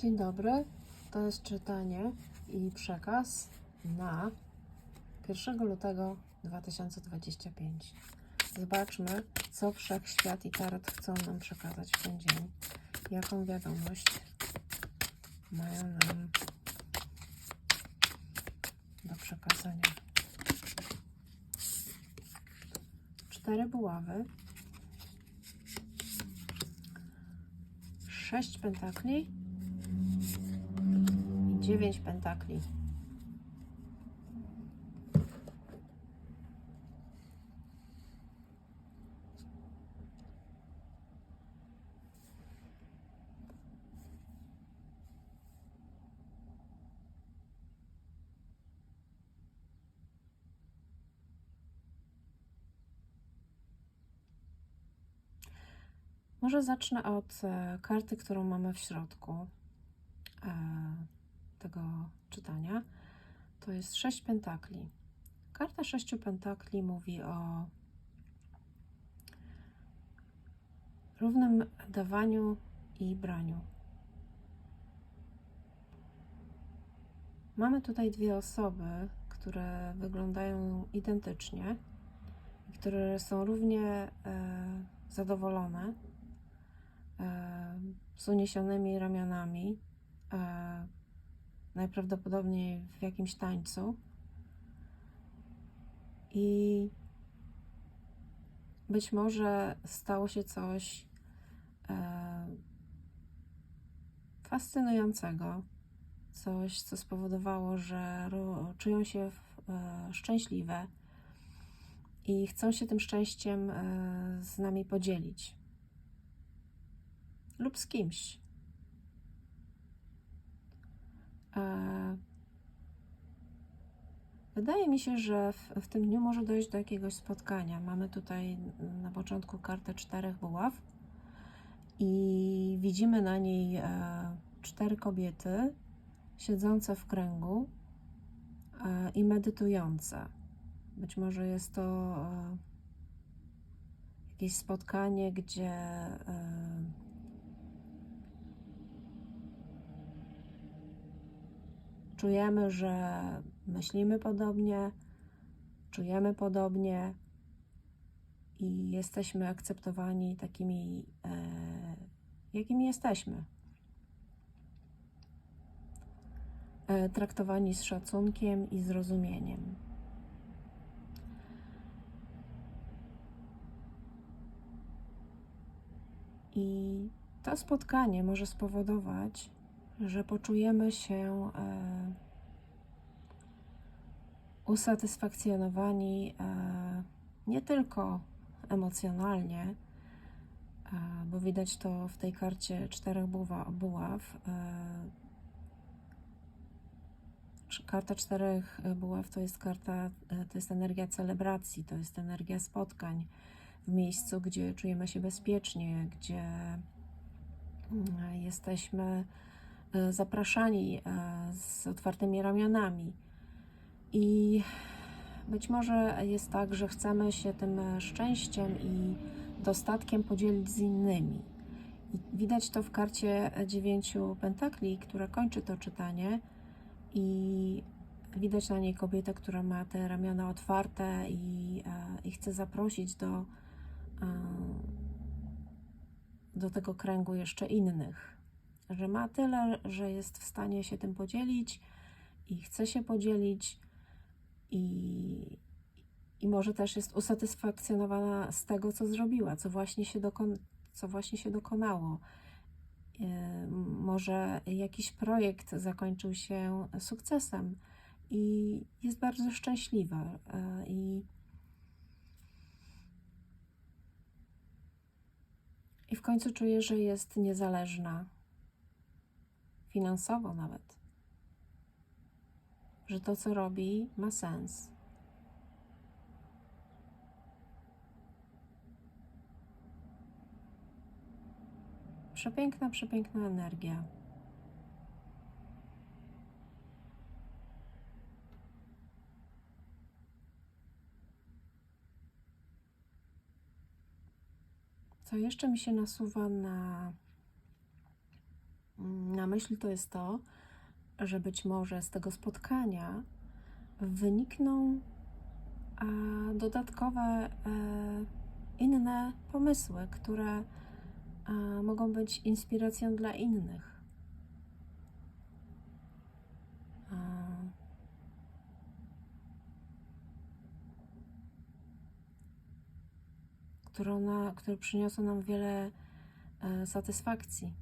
Dzień dobry. To jest czytanie i przekaz na 1 lutego 2025. Zobaczmy, co wszechświat i tarot chcą nam przekazać w ten dzień. Jaką wiadomość mają nam do przekazania. Cztery buławy. Sześć pentakli dziewięć pentakli. Może zacznę od e, karty, którą mamy w środku tego czytania. To jest sześć pentakli. Karta sześciu pentakli mówi o równym dawaniu i braniu. Mamy tutaj dwie osoby, które wyglądają identycznie które są równie e, zadowolone e, z uniesionymi ramionami, e, najprawdopodobniej w jakimś tańcu. I być może stało się coś e, fascynującego, coś, co spowodowało, że czują się e, szczęśliwe i chcą się tym szczęściem e, z nami podzielić lub z kimś. E, Wydaje mi się, że w, w tym dniu może dojść do jakiegoś spotkania. Mamy tutaj na początku kartę czterech buław i widzimy na niej e, cztery kobiety siedzące w kręgu e, i medytujące. Być może jest to e, jakieś spotkanie, gdzie czujemy, że myślimy podobnie, czujemy podobnie i jesteśmy akceptowani takimi, e, jakimi jesteśmy. E, traktowani z szacunkiem i zrozumieniem. I to spotkanie może spowodować, że poczujemy się e, usatysfakcjonowani e, nie tylko emocjonalnie, e, bo widać to w tej karcie czterech buła, buław. Karta czterech buław to jest karta, to jest energia celebracji, to jest energia spotkań w miejscu, gdzie czujemy się bezpiecznie, gdzie mm, jesteśmy zapraszani e, z otwartymi ramionami. I być może jest tak, że chcemy się tym e, szczęściem i dostatkiem podzielić z innymi. I widać to w karcie dziewięciu pentakli, która kończy to czytanie i widać na niej kobietę, która ma te ramiona otwarte i, e, i chce zaprosić do, e, do tego kręgu jeszcze innych. Że ma tyle, że jest w stanie się tym podzielić i chce się podzielić i, i może też jest usatysfakcjonowana z tego, co zrobiła, co właśnie się, dokon, co właśnie się dokonało. E, Może jakiś projekt zakończył się sukcesem i jest bardzo szczęśliwa. e, I, I w końcu czuje, że jest niezależna, finansowo nawet że to, co robi, ma sens. Przepiękna, przepiękna energia. Co jeszcze mi się nasuwa na, na myśl to jest to, że być może z tego spotkania wynikną a, dodatkowe e, inne pomysły, które a, mogą być inspiracją dla innych. Które, na, które przyniosą nam wiele e, satysfakcji.